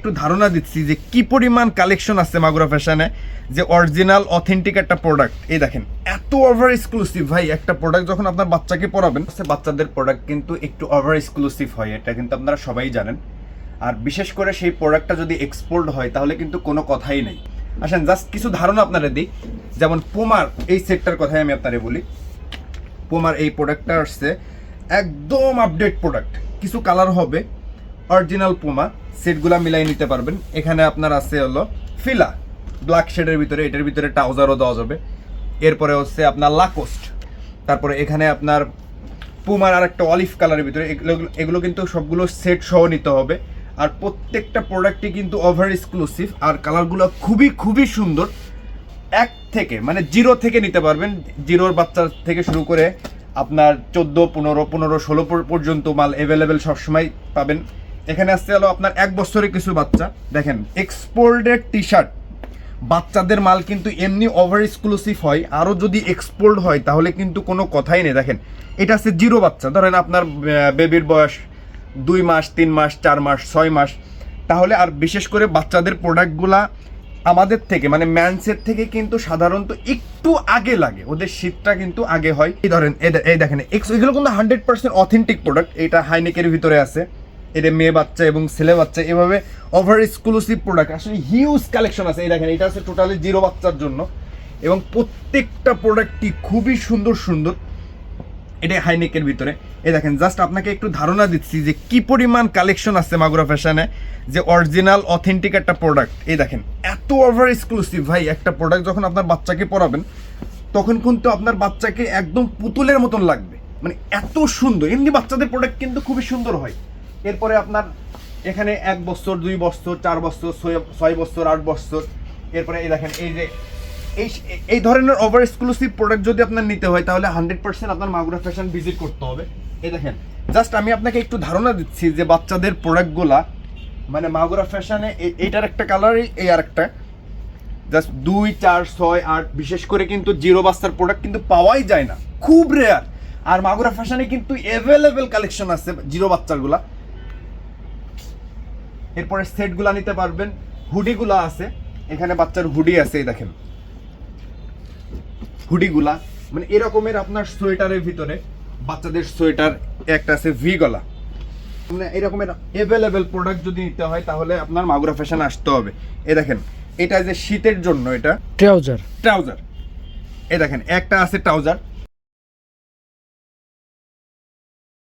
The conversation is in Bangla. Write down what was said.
একটু ধারণা দিচ্ছি যে কি পরিমাণ কালেকশন আছে মাগুরা ফ্যাশনে যে অরিজিনাল অথেন্টিক একটা প্রোডাক্ট এই দেখেন, এত ওভার এক্সক্লুসিভ ভাই, একটা প্রোডাক্ট যখন আপনার বাচ্চাকে পড়াবেন সে বাচ্চাদের প্রোডাক্ট কিন্তু একটু ওভার এক্সক্লুসিভ হয়, এটা কিন্তু আপনারা সবাই জানেন। আর বিশেষ করে সেই প্রোডাক্টটা যদি এক্সপোর্ট হয়, তাহলে কিন্তু কোনো কথাই নেই। আসেন জাস্ট কিছু ধারণা আপনারা দিই। যেমন পোমার এই সেটটার কথাই আমি আপনারে বলি। পোমার এই প্রোডাক্টটা আসছে, একদম আপডেট প্রোডাক্ট কিছু কালার হবে অরিজিনাল পুমা সেটগুলা মিলাই নিতে পারবেন। এখানে আপনার আছে হলো ফিলা ব্ল্যাক শেডের ভিতরে, এটার ভিতরে ট্রাউজারও দেওয়া যাবে। এরপরে হচ্ছে আপনার লাকোস্ট তারপরে এখানে আপনার পুমার আর একটা অলিভ কালারের ভিতরে, এগুলো এগুলো কিন্তু সবগুলো সেট সহ নিতে হবে। আর প্রত্যেকটা প্রোডাক্টই কিন্তু ওভার এক্সক্লুসিভ আর কালারগুলো খুবই খুবই সুন্দর। এক থেকে মানে জিরো থেকে নিতে পারবেন। জিরোর বাচ্চা থেকে শুরু করে আপনার চোদ্দ, পনেরো পনেরো, ষোলো পর্যন্ত মাল অ্যাভেলেবেল সবসময় পাবেন। এখানে আসতে হলো আপনার এক বছরের কিছু বাচ্চা। দেখেন এক্সপোর্টেড টি শার্ট বাচ্চাদের মাল কিন্তু এমনি ওভার এক্সক্লুসিভ হয়। আরও যদি এক্সপোর্ট হয়, তাহলে কিন্তু কোনো কথাই নেই। দেখেন, এটা আছে জিরো বাচ্চা। ধরেন আপনার বেবির বয়স দুই মাস, তিন মাস, চার মাস, ছয় মাস। তাহলে আর বিশেষ করে বাচ্চাদের প্রোডাক্টগুলা আমাদের থেকে মানে ম্যানসের থেকে কিন্তু সাধারণত একটু আগে লাগে। ওদের শীতটা কিন্তু আগে হয়। এই ধরেন, এই দেখেন এক্স- এগুলো কিন্তু হান্ড্রেড পার্সেন্ট অথেন্টিক প্রোডাক্ট এটা হাইনেকের ভিতরে আছে। এটা মেয়ে বাচ্চা এবং ছেলে বাচ্চা, এভাবে ওভার এক্সক্লুসিভ প্রোডাক্ট আসলে হিউজ কালেকশন আছে, এই দেখেন, এটা আছে টোটালি জিরো বাচ্চার জন্য। এবং প্রত্যেকটা প্রোডাক্টটি খুবই সুন্দর সুন্দর এটা হাইনেকের ভিতরে। এই দেখেন জাস্ট আপনাকে একটু ধারণা দিচ্ছি যে কি পরিমাণ কালেকশন আছে মাগুরা ফ্যাশনে যে অরিজিনাল অথেন্টিক একটা প্রোডাক্ট এই দেখেন, এত ওভার এক্সক্লুসিভ ভাই, একটা প্রোডাক্ট যখন আপনার বাচ্চাকে পরাবেন, তখন কিন্তু আপনার বাচ্চাকে একদম পুতুলের মতন লাগবে। মানে এত সুন্দর। এমনি বাচ্চাদের প্রোডাক্ট কিন্তু খুবই সুন্দর হয়। এরপরে আপনার এখানে এক বছর, দুই বছর, চার বছর, ছয়- বছর, আট বছর। এরপরে এই দেখেন, এই যে, এই এই ধরনের ওভার এক্সক্লুসিভ প্রোডাক্ট যদি আপনার নিতে হয়, তাহলে হান্ড্রেড পার্সেন্ট আপনার মাগুরা ফ্যাশন ভিজিট করতে হবে। এই দেখেন জাস্ট আমি আপনাকে একটু ধারণা দিচ্ছি যে বাচ্চাদের প্রোডাক্টগুলা মানে মাগুরা ফ্যাশনে এইটার একটা কালারই এই আর একটা জাস্ট দুই, চার, ছয়, আট, বিশেষ করে কিন্তু জিরো বাস্তার প্রোডাক্ট কিন্তু পাওয়াই যায় না। খুব রেয়ার আর মাগুরা ফ্যাশনে কিন্তু অ্যাভেলেবেল কালেকশন আছে জিরো বাচ্চারগুলা এরপরে সেটগুলা নিতে পারবেন। হুডিগুলা আছে। এখানে বাচ্চার হুডি আছে এই দেখেন। হুডিগুলা মানে এরকমের আপনার সোয়েটারের ভিতরে বাচ্চাদের সোয়েটার একটা আছে ভি গলা মানে এরকমের অ্যাভেলেবেল প্রোডাক্ট যদি নিতে হয় তাহলে আপনার মাগুরা ফ্যাশন আসতে হবে। এই দেখেন এটা যে শীতের জন্য এটা ট্রাউজার ট্রাউজার এই দেখেন একটা আছে ট্রাউজার